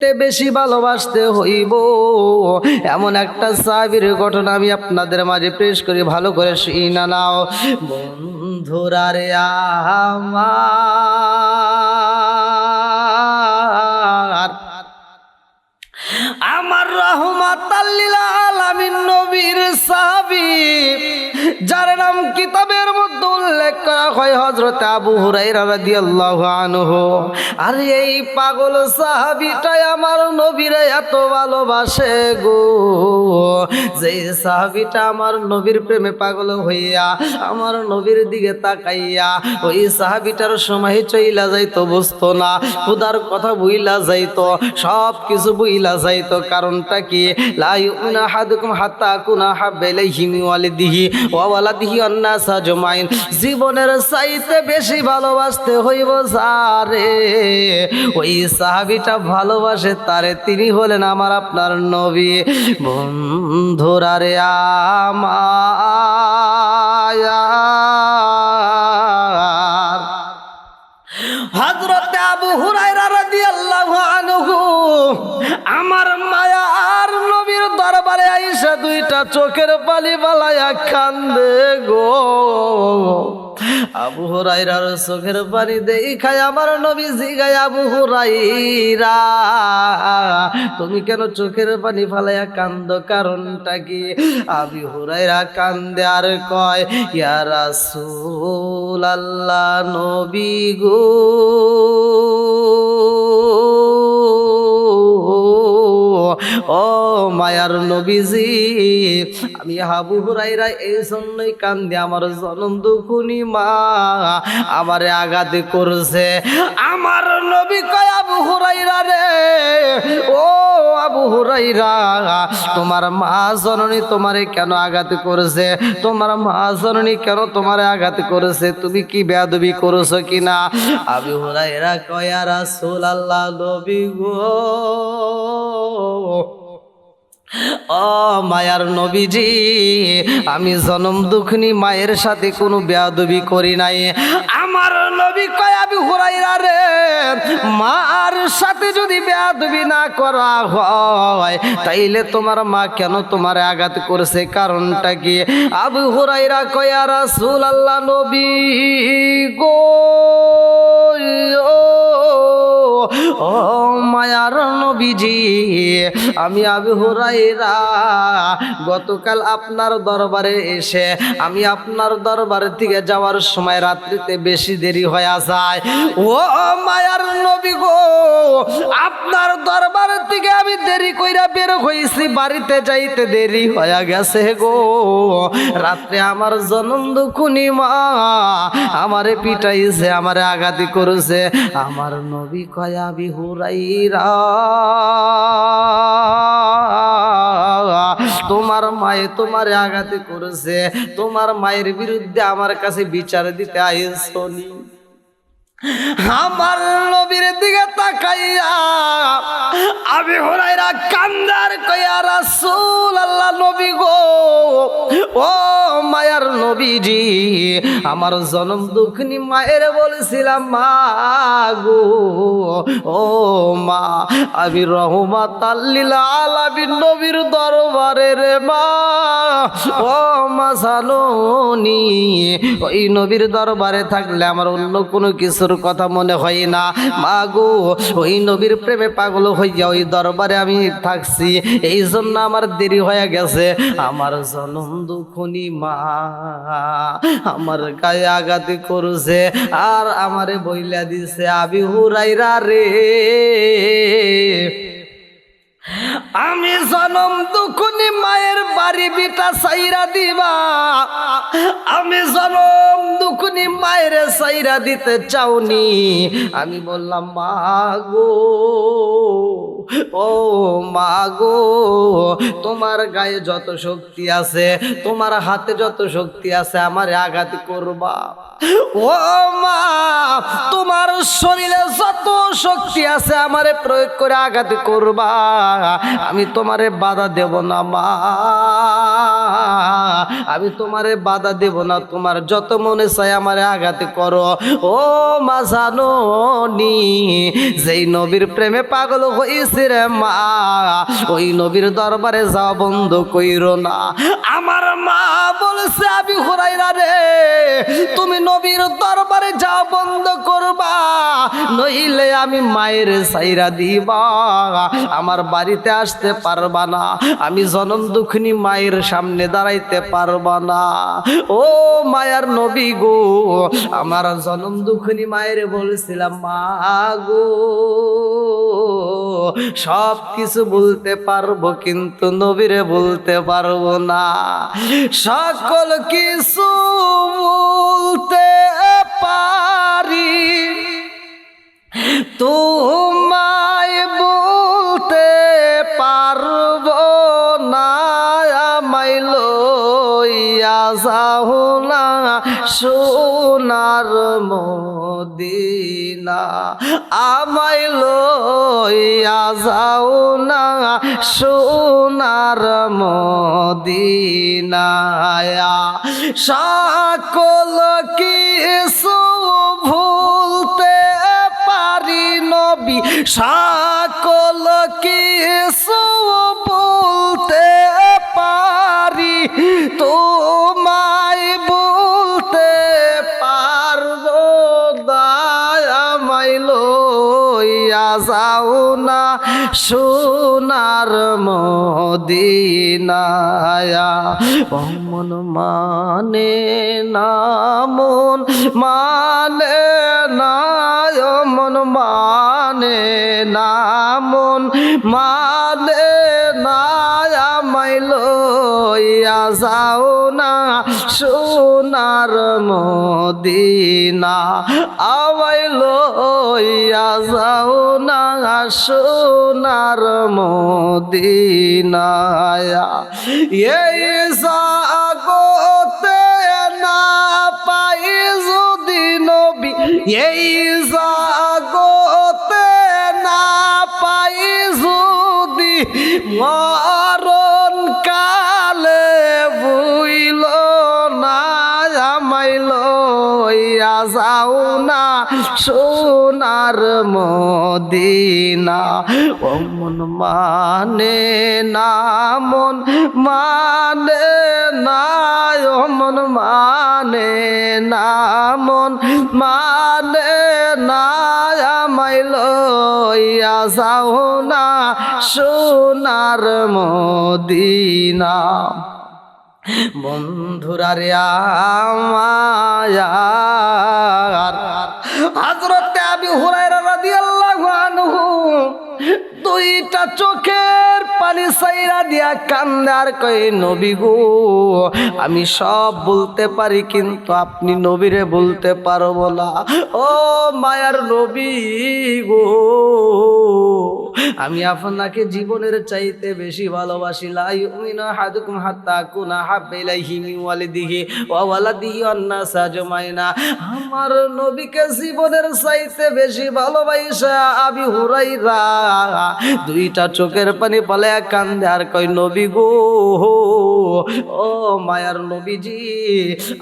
বেশি ভালোবাসতে হইব। এমন একটা সাবির ঘটনা আমি আপনাদের মাঝে পেশ করি, ভালো করে শুনা নাও। বন্ধুরা রে আমার আমার রহমাত আলামিন নবীর সাহাবী যার নাম কিতাবের মধ্যে উল্লেখ করা হয় হযরত আবু হুরায়রা রাদিয়াল্লাহু আনহু। আর এই পাগল সাহাবীটাই আমার নবীরে এত ভালোবাসে গো। যে সাহাবীটা আমার নবীর প্রেমে পাগল হইয়া আমার নবীর দিকে তাকাইয়া ওই সাহাবীটার সময় চইলা যাইতো, বুঝতো না। খুদার কথা বুইলা যাইতো সব কিছু বুইলা যাইতো। কারণটা কি? লা ইউমিনু আহাদুকুম হাত্তা কুনা হাব্বাইলাইহি মিন জীবনের চাইতে বেশি ভালোবাসতে হইব সারে ওই সাহাবিটা ভালোবাসে, তারে তিনি হলেন আমার আপনার নবী। বন্ধুরা রে আমার হযরত আবু হুরায়রা দুইটা চোখের পানি বালায়া কান্দে গো। আবু হুরাইরার চোখের পানি দেখায় আমার নবী জিগায় আবু হুরাইরা তুমি কেন চোখের পানি ফালাইয়া কান্দ? কারণটা কি? আবি হুরাইরা কান্দে আর কয়, ইয়া রাসূল আল্লাহ নবী গো। ও মায়ার নবীজি, আমি হাবু হুরাইরা এই জন্যই কান্দে, আমার জনম দুখুনি মা আমারে আঘাত করছে। আমার নবী কয়, আবু রে, ও আবু হুরাইরা তোমার মা জননী তোমারে কেন আঘাত করেছে? তোমার মা জননী কেন তোমারে আঘাত করেছে? তুমি কি বেয়াদবি করেছ কিনা? আবু হুরাইরা কয় রাসূল আল্লাহ নবী গো ও মায়ার নবীজি, আমি জনম দুঃখনি মায়ের সাথে কোনো বেয়াদবি করি নাই। আমার নবী কয় আমি হুরাইরা রে, মার সাথে যদি বেয়াদবি না করা হয়, তাইলে তোমার মা কেন তোমার আঘাত করেছে? কারণটা কি? আবু হুরাইরা কয়া রাসূল আল্লাহ নবী গো ও মায়ার নবীজি, আমি আবু হুরাইরা গতকাল আপনার দরবারে এসে আমি আপনার দরবারে থেকে যাওয়ার সময় রাত্রিতে বেশি দেরি হয়ে যায়। ও মায়ার নবী গো, আপনার দরবার থেকে আমি দেরি কইরা বের হইছি, বাড়িতে যাইতে দেরি হয়ে গেছে গো। রাত্রে আমার জনম দুখুনি মা, আমারে পিটাইছে, আমারে আঘাতি করেছে। আমার নবী কয়া বিহুরাইরা। তোমার মায়ে তোমার আঘাতে করেছে তোমার মায়ের বিরুদ্ধে আমার কাছে বিচার দিতে আইসনি। আমার নবীর দিকে তাকাইয়া আমি হরাইরা কান্দার কয়া রাসূল আল্লাহ নবী গো, ও মায়ার নবীজি, আমার জনম দুঃখনি মায়ের বলেছিলাম, মা গো, ও মা, আমি রহমাত আল্লিল আলামিন নবীর দরবারে রে মা, ও মা জানোনি, ওই নবীর দরবারে থাকলে আমার অন্য কোনো কিছুর কথা মনে হয় না। মা গো, ওই নবীর প্রেমে পাগল হইয়া ওই দরবারে আমি থাকছি। এই জন্য আমার দেরি হয়ে গেছে। আমার জনম দুখনি মা, আমার গায়ে আঘাত করছে আর আমারে বইলা দিছে, আবি হুরাইরা রে। আমি জনম দুখুনি মায়ের বাড়ি বিটা সাইরা দিবা। আমি জনম দুখুনি মায়ের সাইরা দিতে চাওনি। আমি বললাম, মা গো। ও মা গো, তোমার গায়ে যত শক্তি আছে, তোমার হাতে যত শক্তি আছে, আমার আঘাত করবা। ও মা, তোমার শরীরে যত শক্তি আছে, আমারে প্রয়োগ করে আঘাত করবা। আমি তোমারে বাধা দেব না, মা। আমি তোমারে বাধা দেব না, তোমার যত মনে চাই আমারে আঘাত করো। ও মা জানো যেই নবীর প্রেমে পাগল হয়েছে রে মা, ওই নবীর দরবারে যাওয়া বন্ধ কইরো না। আমার মা বলছে আমি হুরাইরা রে, তুমি নবীর দরবারে যাওয়া বন্ধ করবা, নইলে আমি মায়ের সাইরা দিবা। আমার বাড়িতে আসতে পারবা না, আমি জনম দুঃখিনী মায়ের সামনে দাঁড়াইতে পারবা না। ও মায়ার নবী গো, আমার জনম দুঃখিনী মায়ের বলেছিলাম, মা গো সব কিছু বলতে পারব, কিন্তু নবীরে বলতে পারব না। সকল কিছু বলতে পারি। তোমায় বলতে পারব না, আমায় লইয়া না, সোনার মদিনা। আমায় লইয়া যাও না সোনার মদিনায়া। সকল কিছু ভুলতে পারি নবী সকল যাও না সোনার মদিনায়া। মন মানে না, মন মানে না মন মানে না, মন মানে না আমায় লইয়া যাও না, সোনার মদিনা, আমায় লইয়া যাও না, সোনার মদিনায়া। এই জাগতে না পাই যদি নবী, এই জাগতে না পাই যদি মরণ যাও না সোনার মদিনা। ও মন মানে না, মন মানে না, ও মন মানে না, মন মানে না আমাইল ইয়া যাও না সোনার মদিনা। বন্ধুরা রে আমার। হযরতে আবি হুরায়রা রাদিয়াল্লাহু আনহু দুইটা চোখের পানি সাইরা দিয়া কান্দার কই নবী গো, আমি সব বলতে পারি কিন্তু আপনি নবীরে বলতে পারব না। ও মায়ার নবী গো, আমি আপনাকে জীবনের চাইতে বেশি ভালোবাসি। লা ইউমিনু আহাদুকুম হাত্তা কুনা হাব্বা ইলাইহি মিন ওয়ালিদিহি ওয়া ওয়ালাদিহি ওয়ান নাস আজমাইনা। আমার নবীকে জীবনের চাইতে বেশি ভালোবাসা আবি হুরাইরা দুইটা চোখের পানি পালে কান্দে আর কই নবী গো ও মায়ার নবীজি,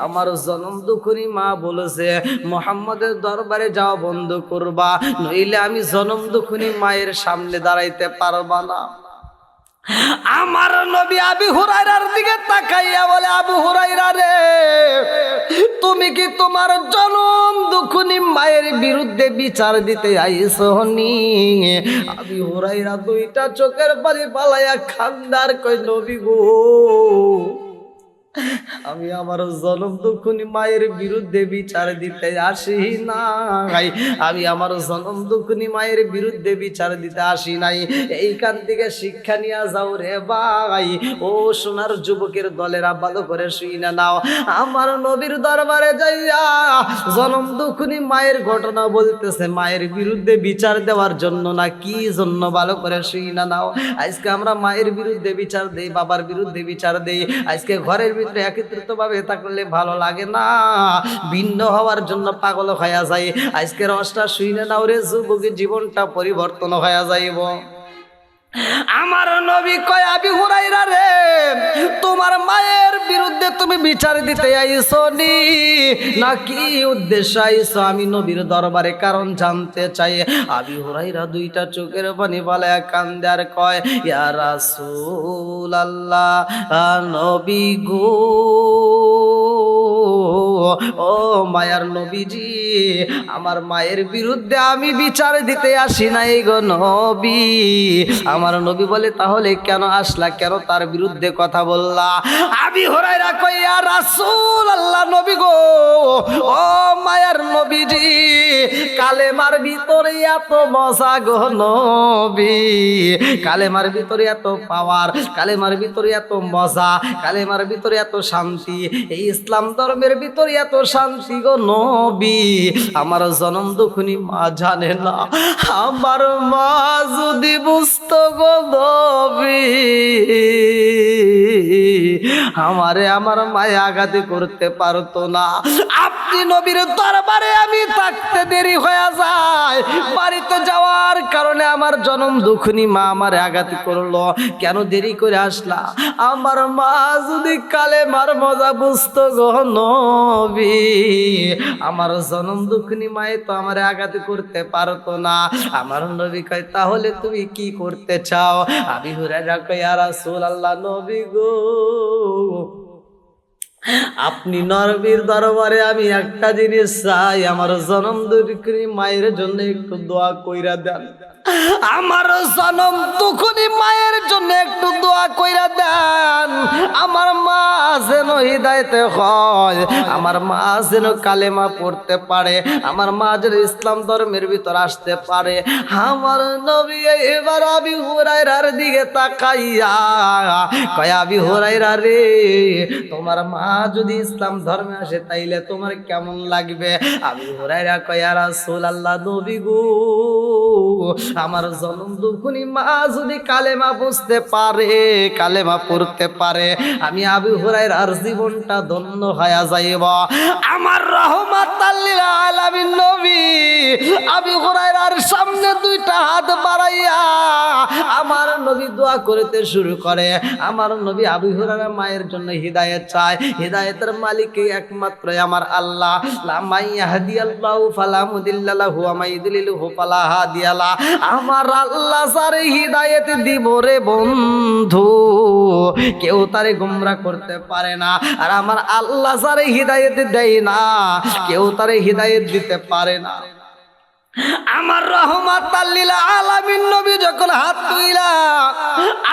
আমার জনম দুখুনি মা বলেছে, মোহাম্মদের দরবারে যাওয়া বন্ধ করবা, নইলে আমি জনম দুখুনি মায়ের সামনে দাঁড়াইতে পারবা না। আমার নবী আবি হুরাইরার দিকে তাকাইয়া বলে, আবু হুরাইরা রে, তুমি কি তোমার জনম দুখুনি মায়ের বিরুদ্ধে বিচার দিতে আইসনি? আবি হুরাইরা দুইটা চোখের পানি পালাইয়া খান্দার কই নবী গো আমি আমার জনম দুঃখনি মায়ের বিরুদ্ধে বিচার দিতে আসি নাই। আমি আমার জনম দুঃখনি মায়ের বিরুদ্ধে বিচার দিতে আসি নাই। এইখান থেকে শিক্ষা নিয়ে যাও রে ভাই। ও সোনার যুবকের দলেরা ভালো করে শুই না নাও। আমার নবীর দরবারে যাইয়া জনম দুঃখনি মায়ের ঘটনা বলতেছে, মায়ের বিরুদ্ধে বিচার দেওয়ার জন্য না, কি জন্য ভালো করে শুই না নাও? আজকে আমরা মায়ের বিরুদ্ধে বিচার দেই, বাবার বিরুদ্ধে বিচার দেই। আজকে ঘরের ভিতরে একত্রিত ভাবে থাকলে ভালো লাগে না। ভিন্ন হওয়ার জন্য পাগল হয়ে যায় আজকের রসটা শুইনে না ওরে যুবকের জীবনটা পরিবর্তন হয়ে যাইব। আমার নবী কয়, আবি হুরাইরা রে, তোমার মায়ের বিরুদ্ধে তুমি বিচার দিতে আইছো নি না কি উদ্দেশ্য আইছো আমি নবীর দরবারে? কারণ জানতে চাই। আবি হুরাইরা দুইটা চোখের পানি বলে কান্দে আর কয়, ইয়া রাসূল আল্লাহ নবী গো। ও মায়ার নবীজি, আমার মায়ের বিরুদ্ধে আমি বিচার দিতে আসি নাই গো নবী। আমার নবী বলে, তাহলে কেন আসলা? কেন তার বিরুদ্ধে কথা বললা? আমি হরাইরা কইয়া, রাসূল আল্লাহ নবী গো, ও মায়ার নবীজি, কালেমার ভিতরে এত মজা গো নবী। কালেমার ভিতরে এত পাওয়ার, কালেমার ভিতরে এত মজা, কালেমার ভিতরে এত শান্তি। এই ইসলাম ধর্মের ভিতরে এত শান্তি গো নবী। আমার জনম দুখনি মা জানে না। আমার মা যদি বুঝতো গো নবী। আমারে আমার মায়ে আঘাতে করতে পারতো না। আপনি নবীর দরবারে আমি থাকতে দেরি হয়ে যায়। বাড়িতে যাওয়ার কারণে আমার জনম দুখনি মা আমার আঘাত করল। কেন দেরি করে আসলা? আমার মা যদি কালে মার মজা বুঝতো গো নবী আমার জনম দুখনি মায়ে তো আমার আঘাত করতে পারতো না। আমার নবী কয়, তাহলে তুমি কি করতে চাও? আমি হুরাইরা কই আর রাসূল আল্লাহ নবী গো। আপনি নরবীর দরবারে আমি একটা জিনিস চাই। আমার জনম দুঃখিনী মায়ের জন্য একটু দোয়া কইরা দেন। আমার জনম দুঃখনি মায়ের জন্য একটু দোয়া কইরা দেন। আমার মা যেন হৃদায়তে হয়, আমার মা যেন কালেমা পড়তে পারে, আমার মা যেন ইসলাম ধর্মের ভিতর আসতে পারে। আমার নবী এবার আমি হুরাইরার দিকে তাকাইয়া কয় আমি হুরাইরা রে, তোমার মা যদি ইসলাম ধর্মে আসে তাইলে তোমার কেমন লাগবে? আমি হুরাইরা কয়া রাসূল আল্লাহ নবী গো আমার জনম দুখুনি মা যদি কালেমা বুঝতে পারে, কালেমা পড়তে পারে, আমি আবু হুরাইরার জীবনটা ধন্য হয়ে যাইব। আমার রহমাত নবী আবু সামনে দুইটা হাত বাড়াইয়া আমার নবী দোয়া করতে শুরু করে। আমার নবী আবু হুরাইরা মায়ের জন্য হিদায়াত চায়। হিদায়াতের মালিক একমাত্র আমার আল্লাহ। লা মাই ইয়াহদিয়াল্লাহু ফালা মুদিল্লা লাহু ওয়া মাই ইউদ্লিলহু ফালা আমার আল্লাহ সারে হিদায়াত দিব রে বন্ধু, কেউ তারে গুমরা করতে পারে না। আর আমার আল্লাহ সারে হিদায়াত দেয় না, কেউ তারে হিদায়াত দিতে পারে না। আমার রহমাত আল্লিল আলামিন নবী যখন হাত তুইলা,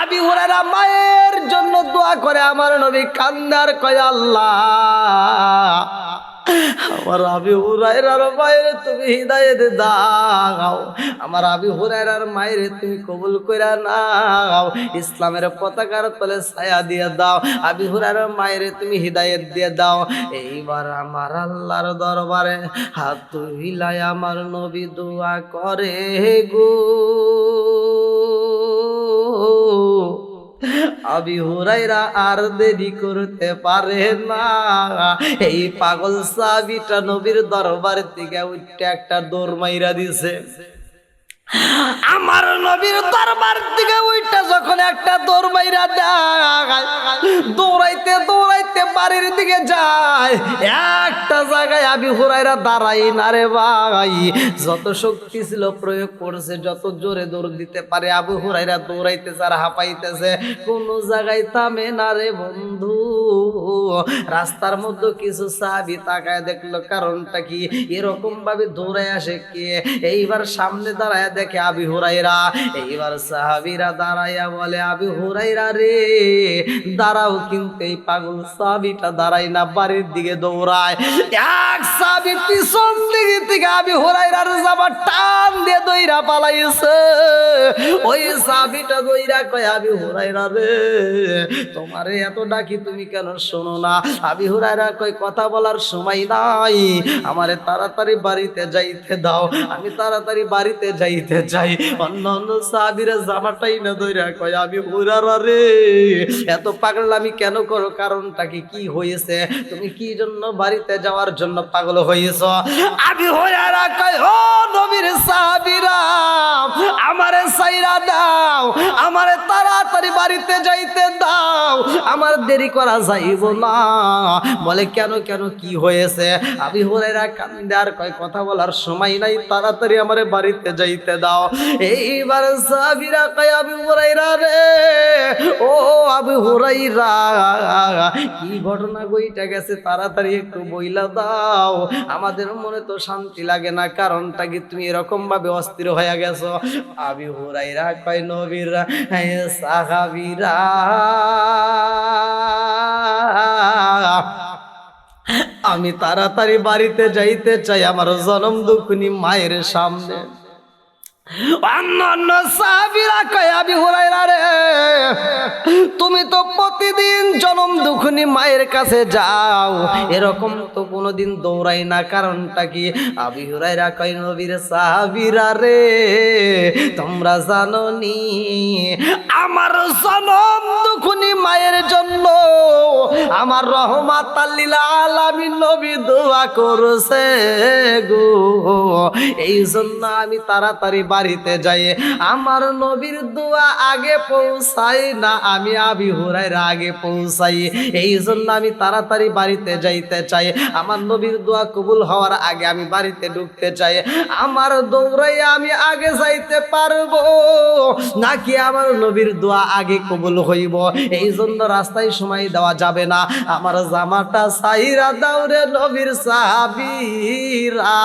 আবি হুরায়রা মায়ের জন্য দোয়া করে আমার নবী কান্দার কয়, আল্লাহ আমার আবি হুরায়রার মায়ের তুমি হৃদায়ত দাও আমার আবি হুরায়রার মায়ের তুমি কবুল কইরা নাও। ইসলামের পতাকার তলে ছায়া দিয়ে দাও। আবি হুরায়রার মায়ের তুমি হৃদায়ত দিয়ে দাও। এইবার আমার আল্লাহর দরবারে হাত তুইলাই আমার নবী দোয়া করে গো। আবি হুরাইরা আর দেরি করতে পারে না। এই পাগল সাবিটা নবীর দরবার থেকে উঠে একটা দৌড় মাইরা দিছে। আমার নবীর দরবার থেকে ওইটা যখন একটা দৌড় মাইরা দেয় দৌড়াইতে দৌড়াইতে বাড়ির দিকে যায়, একটা জায়গায় আবি হুরাইরা দাঁড়াই না রে ভাই। যত শক্তি ছিল প্রয়োগ করছে, যত জোরে দৌড় দিতে পারে, আবু হুরাইরা দৌড়াইতেছে আর হাঁপাইতেছে। কোনো জায়গায় থামে না রে বন্ধু। রাস্তার মধ্যে কিছু সাহাবি তাকায় দেখল, কারণটা কি? এরকম ভাবে দৌড়ায় আসে কে? এইবার সামনে দাঁড়ায় দেখে আবি হুরাইরা এইবার সাহাবিরা দাঁড়াইয়া বলে, আবি হুরাইরা রে, দাঁড়াও কিন্তু এই পাগল সাহাবিটা দাঁড়াই না, বাড়ির দিকে দৌড়ায়। এক সাহাবি পিছন দিকে থেকে আবি হুরাইরার জামা টান দিয়ে দইরা পালাইছে। ওই সাহাবিটা দইরা কয়, আবি হুরাইরা রে, তোমারে এত ডাকি তুমি কেন শোনো না? আবি হুরাইরা কয়, কথা বলার সময় নাই, আমারে তাড়াতাড়ি বাড়িতে যাইতে দাও, আমি তাড়াতাড়ি বাড়িতে যাইতে চাই। অন্য অন্য সাহাবিরা জামাটাই না দইরা কয় আমি হুরারা রে, এত পাগলামি কেন করো? কারণটা কি? কি হয়েছে তুমি কি জন্য বাড়িতে যাওয়ার জন্য পাগল হয়েছ আমি হুরারা কয়, ও নবীর সাহাবিরা, আমারে সাইরা দাও। আমার বাড়িতে যাইতে দাও। আমার দেরি করা যাইব না। বলে, কেন কেন, কি হয়েছে? আমি হুরাইরা কান্দে কয় কথা বলার সময় নাই। তাড়াতাড়ি আমার বাড়িতে যাইতে দাও। এইবার সাবিরা কয় হুরাইরা রে, ও হুরাইরা কি ঘটনা গইটা গেছে? তাড়াতাড়ি একটু বইলা দাও। আমাদের মনে তো শান্তি লাগে না। কারণটা কি তুমি এরকম ভাবে অস্থির হয়ে গেছো? আবি হুরাইরা কয় নবীরা সাহাবিরা। আমি তাড়াতাড়ি বাড়িতে যাইতে চাই আমার জনম দুঃখনি মায়ের সামনে। অন্যান্য সাহাবীরা কয়, আবি হুরাইরা রে, তুমি তো প্রতিদিন জনম দুখনি মায়ের কাছে যাও। এরকম তো কোনোদিন দৌড়াই না, কারণটা কি? আবি হুরাইরা কয়, নবীর সাহাবীরা রে, তোমরা জানো নি আমার জনম দুখনি মায়ের জন্য, আমার রহমাত আল্লিল আলামিন নবী দোয়া করছে গো। এই জন্য আমি তাড়াতাড়ি বাড়িতে যাই আমার নবীর দোয়া আগে পৌঁছাই না, আমি আবি হুরাইরা আগে পৌঁছাই। এই জন্য আমি তাড়াতাড়ি বাড়িতে যাইতে চাই। আমার নবীর দোয়া কবুল হওয়ার আগে আমি বাড়িতে ঢুকতে চাই। আমার দৌড়াই আমি আগে যাইতে পারব, নাকি আমার নবীর দোয়া আগে কবুল হইব? এই জন্য রাস্তায় সময় দেওয়া যাবে না। আমার জামাটা সাইরা দাউরে নবীর সাহাবীরা।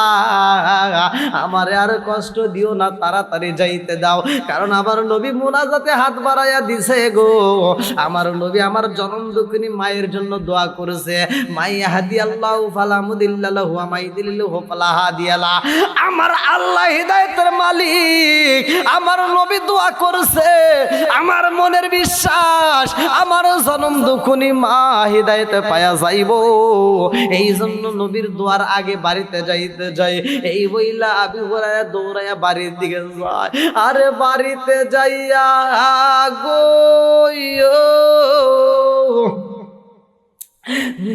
আমারে আর কষ্ট দিও না তাড়াতাড়ি যাইতে দাও। কারণ আমার নবী মোনাজাতে হাত বাড়াইয়া দিছে গো। আমার নবী আমার জনম দুঃখিনী মায়ের জন্য দোয়া করেছে। মাই হাদি আল্লাহ ফালা মুদিল্লাহু মাই দিল্লাহু ফালা হাদিয়ালা আমার আল্লাহ হিদায়াতের মালিক, আমার নবী দোয়া করছে। আমার মনের বিশ্বাস, আমার জনম দুঃখনি মা হিদায়তে পায়া যাইব। এই জন্য নবীর দোয়ার আগে বাড়িতে যাইতে যাই। এই বইলা আবি দৌড়াইয়া বাড়ির দিকে যায় আরে বাড়িতে যাইয়া গো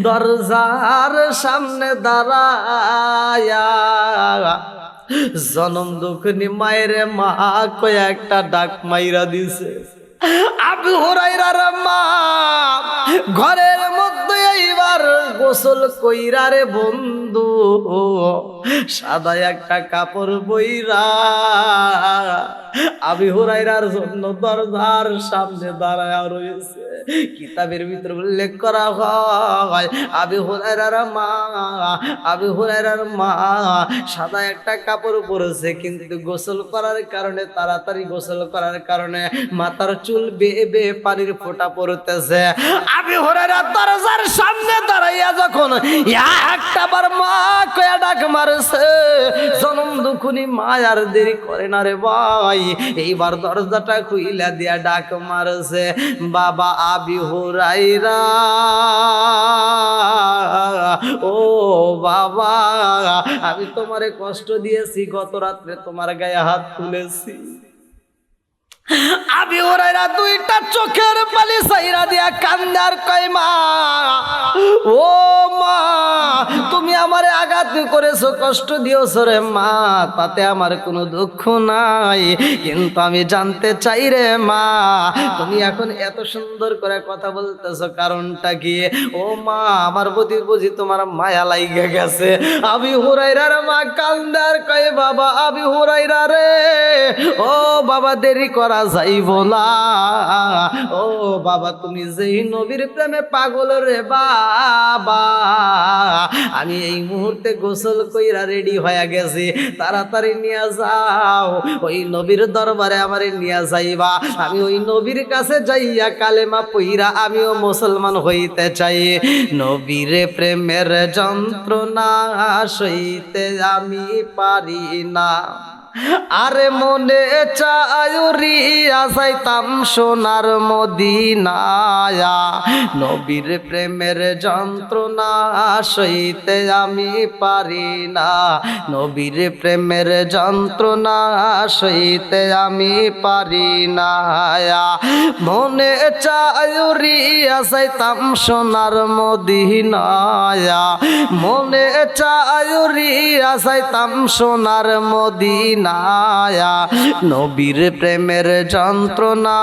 দরজার সামনে দাঁড়ায়া জনম দুঃখনি মায়ের মা কয়ে একটা ডাক মাইরা দিছে। আবু হরাইরার মা, ঘরের মধ্যে এইবার গোসল কইরা রে বন্ধু, সাদা একটা কাপড় বইরা আবি হুরাইরার জন্য দরজার সামনে দাঁড়ায় রয়েছে। কিতাবের ভিতরে উল্লেখ করা হয় আবি হুরাইরার মা আবি হুরাইরার মা, সাদা একটা কাপড় পরেছে কিন্তু গোসল করার কারণে, তাড়াতাড়ি গোসল করার কারণে মাথার চুল বেয়ে বেয়ে পানির ফোঁটা পড়তেছে। আবি হুরাইরা দরজার সামনে দাঁড়াইয়া যখন একটা বার মা কয়া ডাক মারছে। জনম দুখুনি মা আর দেরি করে না রে ভাই। এইবার দরজাটা খুইলা দিয়া ডাক মারছে। বাবা আবি হুরাইরা। ও বাবা, আমি তোমারে কষ্ট দিয়েছি, গত রাত্রে তোমার গায়ে হাত তুলেছি। আবি দুইটা চোখের পালি সাইরা দিয়া কান্দার কয়, মা, ও মা, তুমি আঘাত করেছ, কষ্ট রে মা, তাতে আমার কোনো দুঃখ নাই। কিন্তু আমি জানতে চাই রে মা, তুমি এখন এত সুন্দর করে কথা বলতেছো, কারণটা কি? ও মা, আমার প্রতি বুঝি তোমার মায়া লাইগে গেছে। আবি হুরাইরার মা কান্দার কয়, বাবা, আবি হুরাইরা রে, ও বাবা, দেরি করা যাইব না। ও বাবা, তুমি যেই নবীর প্রেমে পাগল রে বাবা। আমি এই মুহূর্তে গোসল কইরা রেডি হয়ে গেছি। তাড়াতাড়ি নিয়ে যাও। ওই নবীর দরবারে আমারে নিয়ে যাইবা। আমি ওই নবীর কাছে যাইয়া কালেমা পইরা আমিও মুসলমান হইতে চাই। নবীর প্রেমের যন্ত্রণা সইতে আমি পারি না। আরে মনে চায়ুরি আসাইতাম সোনার মদিনায়া। নবীর প্রেমের যন্ত্রণা সইতে আমি পারি না। নবীর প্রেমের যন্ত্রণা সইতে আমি পারি না। মনে চায়ুরি আসাইতাম সোনার মদিনায়া। মনে চায়ুরি আসাইতাম সোনার মদিনায়া নবীর প্রেমের যন্ত্রণা